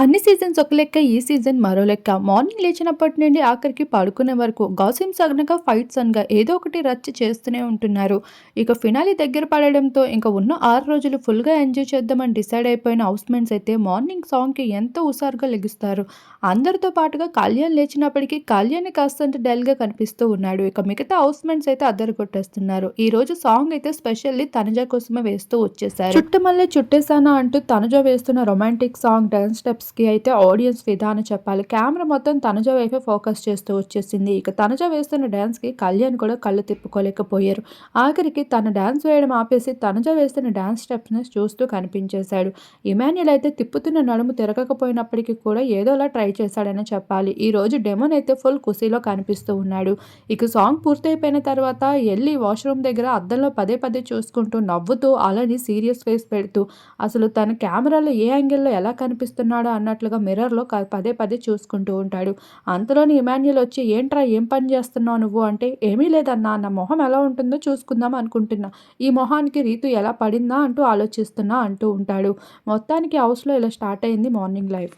అన్ని సీజన్స్ ఒక లెక్క ఈ సీజన్ మరో లెక్క. మార్నింగ్ లేచినప్పటి నుండి ఆఖరికి పడుకునే వరకు గాసిమ్స్ సగనగా ఫైట్స్ అనగా ఏదో ఒకటి రచ్చ చేస్తూనే ఉంటున్నారు. ఇక ఫినాలి దగ్గర పడడంతో ఇంకా ఉన్న ఆరు రోజులు ఫుల్గా ఎంజాయ్ చేద్దామని డిసైడ్ అయిపోయిన హౌస్మెంట్స్ అయితే మార్నింగ్ సాంగ్కి ఎంతో హుషారుగా లెగుస్తారు. అందరితో పాటుగా కళ్యాణ్ లేచినప్పటికీ కళ్యాణ్ కాస్తంత డల్గా కనిపిస్తూ ఉన్నాడు. ఇక మిగతా హౌస్మెంట్స్ అయితే అద్దరు కొట్టేస్తున్నారు ఈ రోజు సాంగ్ అయితే స్పెషల్లీ తనజా కోసమే వేస్తూ వచ్చేసారు చుట్టమల్లే చుట్టేసానా అంటూ తనజా వేస్తున్న రొమాంటిక్ సాంగ్ డాన్స్ స్టెప్స్ కి అయితే ఆడియన్స్ విధానం చెప్పాలి. కెమెరా మొత్తం తనుజ వైపే ఫోకస్ చేస్తూ వచ్చేసింది. ఇక తనుజ వేస్తున్న డ్యాన్స్కి కళ్యాణ్ కూడా కళ్ళు తిప్పుకోలేకపోయారు. ఆఖరికి తన డ్యాన్స్ వేయడం ఆపేసి తనుజ వేస్తున్న డ్యాన్స్ స్టెప్స్ని చూస్తూ కనిపించేశాడు. ఇమాన్యుల్ అయితే తిప్పుతున్న నడుము తిరగకపోయినప్పటికీ కూడా ఏదోలా ట్రై చేశాడని చెప్పాలి. ఈ రోజు డెమోన్ అయితే ఫుల్ కుసీలో కనిపిస్తూ ఉన్నాడు. ఇక సాంగ్ పూర్తయిపోయిన తర్వాత వెళ్ళి వాష్రూమ్ దగ్గర అద్దంలో పదే పదే చూసుకుంటూ నవ్వుతూ అలాని సీరియస్ ఫేస్ పెడుతూ అసలు తన కెమెరాలో ఏ యాంగిల్లో ఎలా కనిపిస్తున్నాడో అన్నట్లుగా మిర్రర్లో పదే పదే చూసుకుంటూ ఉంటాడు. అంతలోని ఇమాన్యుల్ వచ్చి ఏంట్రా ఏం పని చేస్తున్నావు నువ్వు? అంటే ఏమీ లేదన్నా నా మొహం ఎలా ఉంటుందో చూసుకుందాం అనుకుంటున్నా. ఈ మొహానికి రీతు ఎలా పడిందా? అంటూ ఆలోచిస్తున్నా అంటూ ఉంటాడు. మొత్తానికి హౌస్లో ఇలా స్టార్ట్ అయింది మార్నింగ్ లైఫ్.